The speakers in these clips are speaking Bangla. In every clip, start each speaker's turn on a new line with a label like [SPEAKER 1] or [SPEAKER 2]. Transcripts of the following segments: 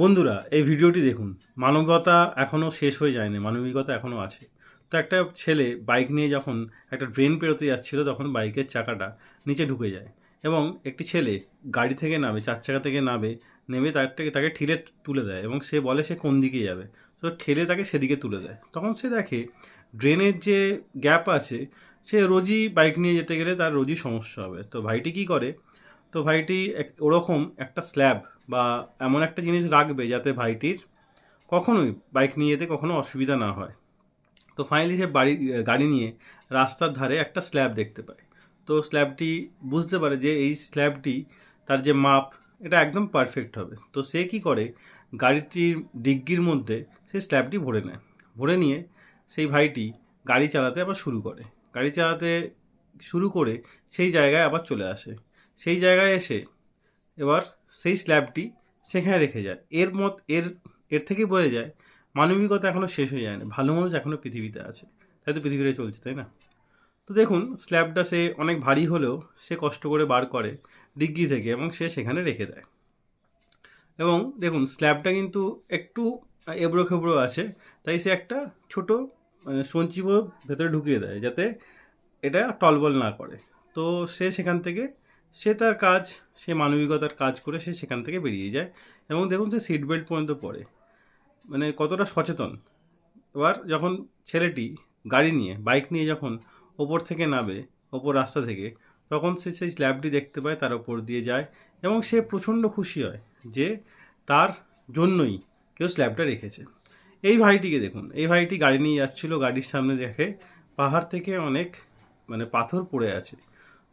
[SPEAKER 1] বন্ধুরা, এই ভিডিওটি দেখুন। মানবতা এখনও শেষ হয়ে যায়নি, মানবিকতা এখনও আছে। তো একটা ছেলে বাইক নিয়ে যখন একটা ড্রেন পেরোতে যাচ্ছিল, তখন বাইকের চাকাটা নিচে ঢুকে যায় এবং একটি ছেলে গাড়ি থেকে নামে, চার চাকা থেকে নামে, নেমে তার থেকে তাকে ঠেলে তুলে দেয় এবং সে বলে সে কোন দিকে যাবে। তো ঠেলে তাকে সেদিকে তুলে দেয়। তখন সে দেখে ড্রেনের যে গ্যাপ আছে, সে রোজই বাইক নিয়ে যেতে গেলে তার রোজই সমস্যা হবে। তো ভাইটি কী করে তো ভাইটি ওরকম একটা স্ল্যাব বা এমন একটা জিনিস রাখবে যাতে ভাইটির কখনোই বাইক নিয়ে যেতে কখনো অসুবিধা না হয়। তো ফাইনালি সে বাড়ি, গাড়ি নিয়ে রাস্তার ধারে একটা স্ল্যাব দেখতে পায়। তো স্ল্যাবটি বুঝতে পারে যে এই স্ল্যাবটি তার যে মাপ, এটা একদম পারফেক্ট হবে। তো সে কি করে? গাড়িটির ডিগ্গির মধ্যে সেই স্ল্যাবটি ভরে নেয়। ভরে নিয়ে সেই ভাইটি গাড়ি চালাতে আবার শুরু করে। গাড়ি চালাতে শুরু করে সেই জায়গায় আবার চলে আসে। সেই জায়গায় এসে এবার সেই স্ল্যাবটি সেখানে রেখে যায়। এর মত, এর এর থেকে বোঝা যায়, মানবিকতা এখনও শেষ হয়ে যায় না ভালো মানুষ এখনও পৃথিবীতে আছে। তাই তো পৃথিবীতে চলছে, তাই না? তো দেখুন, স্ল্যাবটা সে অনেক ভারী হলেও সে কষ্ট করে বার করে ডিগ্রি থেকে এবং সে সেখানে রেখে দেয়। এবং দেখুন, স্ল্যাবটা কিন্তু একটু এবড়ো খেবড়ো আছে, তাই সে একটা ছোট মানে সঞ্চিপ ভেতরে ঢুকিয়ে দেয় যাতে এটা টলবল না করে। তো সে সেখান থেকে সে তার কাজ, সে মানবিকতার কাজ করে সে সেখান থেকে বেরিয়ে যায়। এবং দেখুন সে সিট বেল্ট পর্যন্ত পরে মানে কতটা সচেতন। এবার যখন ছেলেটি গাড়ি নিয়ে বাইক নিয়ে যখন ওপর থেকে নামে, ওপর রাস্তা থেকে, তখন সে সেই স্ল্যাবটি দেখতে পায়, তার ওপর দিয়ে যায় এবং সে প্রচণ্ড খুশি হয় যে তার জন্যই কেউ স্ল্যাবটা রেখেছে। এই ভাইটিকে দেখুন, এই ভাইটি গাড়ি নিয়ে যাচ্ছিল, গাড়ির সামনে দেখে পাহাড় থেকে অনেক মানে পাথর পড়ে আছে।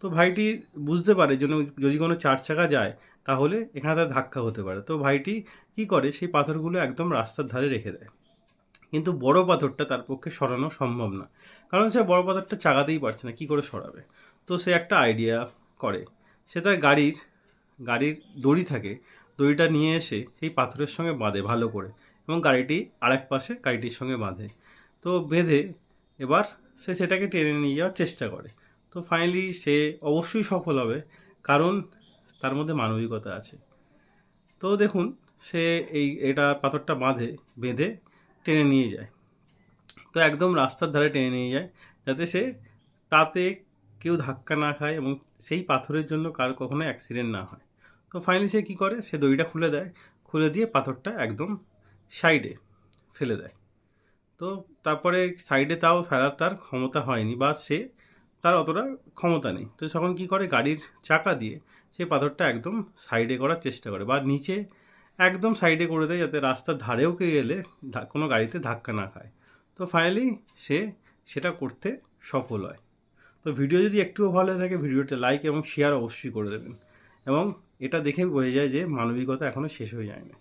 [SPEAKER 1] তো ভাইটি বুঝতে পারে যেন যদি কোনো চার চাকা যায়, তাহলে এখানে তার ধাক্কা হতে পারে। তো ভাইটি কি করে? সেই পাথরগুলো একদম রাস্তার ধারে রেখে দেয়। কিন্তু বড় পাথরটা তার পক্ষে সরানো সম্ভব না। কারণ সে বড় পাথরটা চাগাতেই পারছে না, কী করে সরাবে? তো সে একটা আইডিয়া করে। সে তার গাড়ির গাড়ির দড়ি থাকে, দড়িটা নিয়ে এসে সেই পাথরের সঙ্গে বাঁধে ভালো করে। এবং গাড়িটি আরেক পাশে গাড়িটির সঙ্গে বাঁধে। তো বেঁধে এবার সে সেটাকে টেনে নিয়ে যাওয়ার চেষ্টা করে। তো ফাইনালি সে অবশ্যই সফল হবে, কারণ তার মধ্যে মানবিকতা আছে। তো দেখুন, সে এই, এটা পাথরটা বাঁধে, বেঁধে টেনে নিয়ে যায়। তো একদম রাস্তার ধারে টেনে নিয়ে যায়, যাতে সে তাতে কেউ ধাক্কা না খায় এবং সেই পাথরের জন্য কার কখনো অ্যাক্সিডেন্ট না হয়। তো ফাইনালি সে কী করে? সে দড়িটা খুলে দেয়, খুলে দিয়ে পাথরটা একদম সাইডে ফেলে দেয়। তো তারপরে সাইডে তাও ফেলার তার ক্ষমতা হয়নি বা সে তার অতটা ক্ষমতা নেই। তো তখন কী করে? গাড়ির চাকা দিয়ে সে পাথরটা একদম সাইডে করার চেষ্টা করে বা নিচে একদম সাইডে করে দেয় যাতে রাস্তার ধারেও কে গেলে কোনো গাড়িতে ধাক্কা না খায়। তো ফাইনালি সে সেটা করতে সফল হয়। তো ভিডিও যদি একটুও ভালো থাকে ভিডিওটা লাইক এবং শেয়ার অবশ্যই করে দেবেন। এবং এটা দেখে বোঝা যায় যে মানবিকতা এখনও শেষ হয়ে যায় না